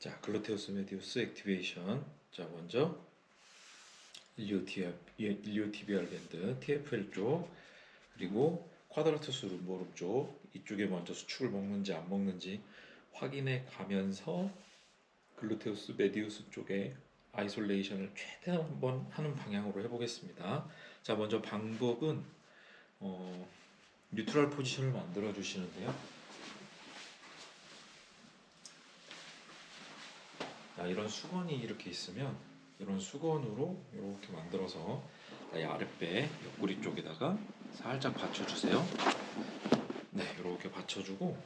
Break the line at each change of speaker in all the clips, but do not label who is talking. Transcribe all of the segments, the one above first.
자, 글루테우스 메디우스 액티베이션. 자, 먼저 일리오티비알, 일리오티비알 밴드 TFL 쪽 그리고 쿼드라투스 룸보름 쪽 이쪽에 먼저 수축을 먹는지 안 먹는지 확인해 가면서 글루테우스 메디우스 쪽에 아이솔레이션을 최대한 한번 하는 방향으로 해보겠습니다. 자, 먼저 방법은 어, 뉴트럴 포지션을 만들어 주시는데요. 이런 수건이 이렇게 있으면 이런 수건으로 이렇게 만들어서 이 아랫배 옆구리 쪽에다가 살짝 받쳐주세요. 네, 이렇게 받쳐주고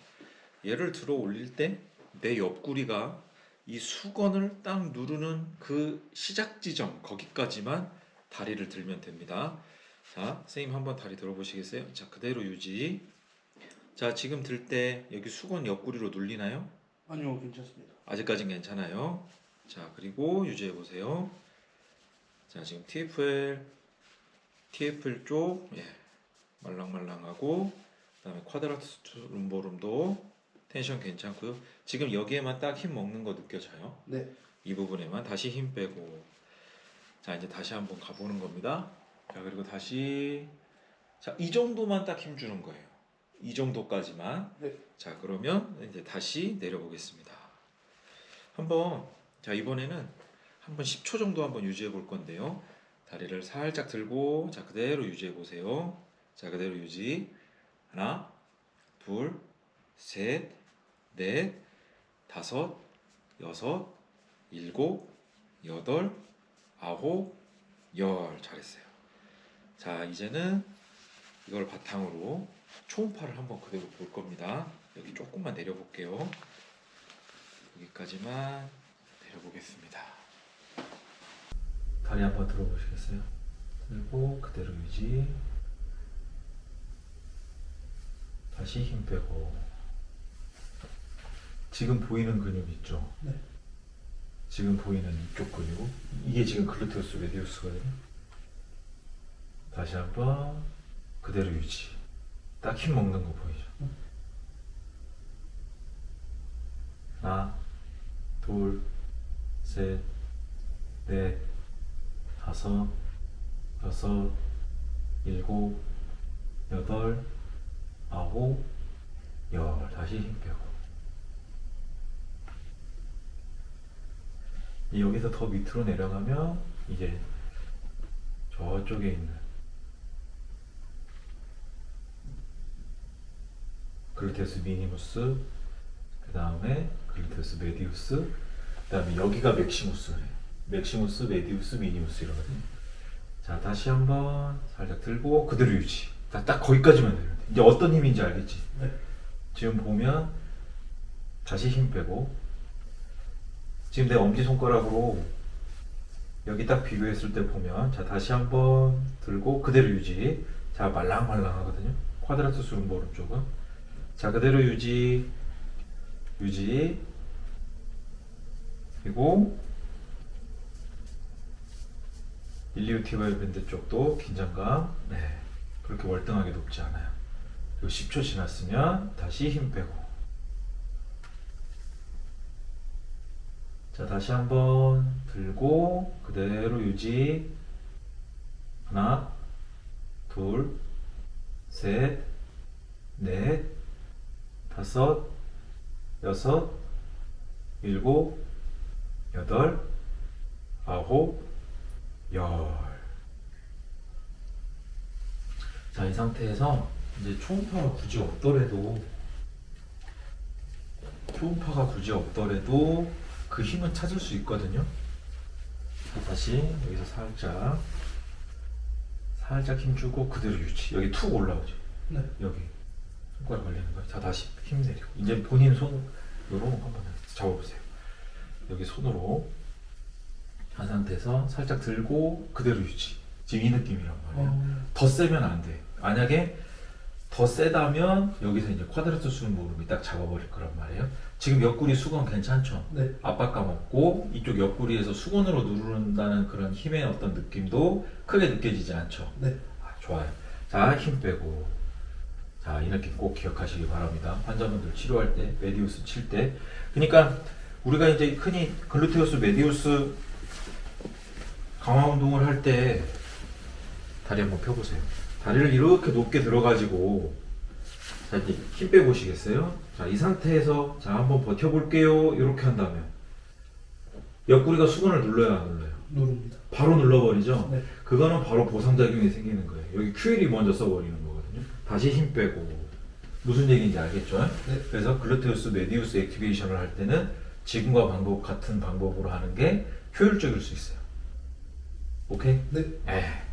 얘를 들어 올릴 때 내 옆구리가 이 수건을 딱 누르는 그 시작 지점 거기까지만 다리를 들면 됩니다. 자, 선생님 한번 다리 들어보시겠어요? 자, 그대로 유지. 자, 지금 들 때 여기 수건 옆구리로 눌리나요?
아니요 괜찮습니다.
아직까진 괜찮아요. 자, 그리고 유지해 보세요. 자, 지금 TFL, TFL 쪽, 예, 말랑말랑하고, 그 다음에 쿼드라투스 룸보룸도 텐션 괜찮고요. 지금 여기에만 딱 힘 먹는 거 느껴져요.
네.
이 부분에만 다시 힘 빼고, 자, 이제 다시 한번 가보는 겁니다. 자, 그리고 다시, 자, 이 정도만 딱 힘 주는 거예요. 이 정도까지만.
네.
자, 그러면 이제 다시 내려보겠습니다. 한번 자 이번에는 한번 10초 정도 한번 유지해 볼 건데요. 다리를 살짝 들고 자 그대로 유지해 보세요. 자 그대로 유지. 하나, 둘, 셋, 넷, 다섯, 여섯, 일곱, 여덟, 아홉, 열 잘했어요. 자 이제는 이걸 바탕으로 초음파를 한번 그대로 볼 겁니다. 여기 조금만 내려볼게요. 여기까지만 내려보겠습니다. 다리 한번 들어보시겠어요? 들고 그대로 유지. 다시 힘 빼고. 지금 보이는 근육 있죠?
네.
지금 보이는 이쪽 근육. 이게 지금 글루테우스 메디우스거든요. 다시 한번 그대로 유지. 딱 힘 먹는 거 보이죠? 하나, 둘, 셋, 넷, 다섯, 여섯, 일곱, 여덟, 아홉, 열. 다시 힘 빼고. 이 여기서 더 밑으로 내려가면 이제 저쪽에 있는 글루테우스 미니무스 그 다음에 글루테우스 메디우스 그 다음에 여기가 맥시무스래. 맥시무스 메디우스 미니무스 이러거든요 자 다시 한번 살짝 들고 그대로 유지. 딱, 딱 거기까지만 내려 이제 어떤 힘인지 알겠지?
네.
지금 보면 다시 힘 빼고. 지금 내 엄지손가락으로 여기 딱 비교했을 때 보면 자 다시 한번 들고 그대로 유지. 자 말랑말랑 하거든요. 쿼드라투스 룸보름 쪽은 자 그대로 유지 유지. 그리고 일리오티바이 밴드 쪽도 긴장감 네 그렇게 월등하게 높지 않아요. 그리고 10초 지났으면 다시 힘 빼고. 자 다시 한번 들고 그대로 유지. 하나 둘셋넷 다섯 여섯 일곱 여덟 아홉 열 자 이 상태에서 이제 초음파가 굳이 없더라도 초음파가 굳이 없더라도 그 힘은 찾을 수 있거든요. 자, 다시 여기서 살짝 살짝 힘 주고 그대로 유지. 여기 툭 올라오지.
네.
여기 손가락 걸리는 거예요. 자 다시 힘 내리고 이제 본인 손으로 한번 잡아보세요. 여기 손으로 한 상태에서 살짝 들고 그대로 유지. 지금 이 느낌이란 말이에요.
어,
더 세면 안 돼. 만약에 더 세다면 여기서 이제 쿼드라투스 무릎이 딱 잡아버릴 거란 말이에요. 지금 옆구리 수건 괜찮죠?
네.
압박감 없고 이쪽 옆구리에서 수건으로 누른다는 그런 힘의 어떤 느낌도 크게 느껴지지 않죠?
네.
아, 좋아요. 자, 힘 빼고. 자, 이 느낌 꼭 기억하시기 바랍니다. 환자분들 치료할 때, 메디우스 칠 때. 그러니까 우리가 이제 흔히 글루테우스 메디우스 강화 운동을 할 때 다리 한번 펴보세요. 다리를 이렇게 높게 들어가지고 자 이제 힘 빼보시겠어요? 자 이 상태에서 자 한번 버텨볼게요. 이렇게 한다면 옆구리가 수근을 눌러야 안 눌러요?
누릅니다.
바로 눌러버리죠?
네.
그거는 바로 보상작용이 생기는 거예요. 여기 QL이 먼저 써버리는 거거든요. 다시 힘 빼고 무슨 얘기인지 알겠죠?
네.
그래서 글루테우스 메디우스 액티베이션을 할 때는 지금과 방법 같은 방법으로 하는 게 효율적일 수 있어요. 오케이?
네.
에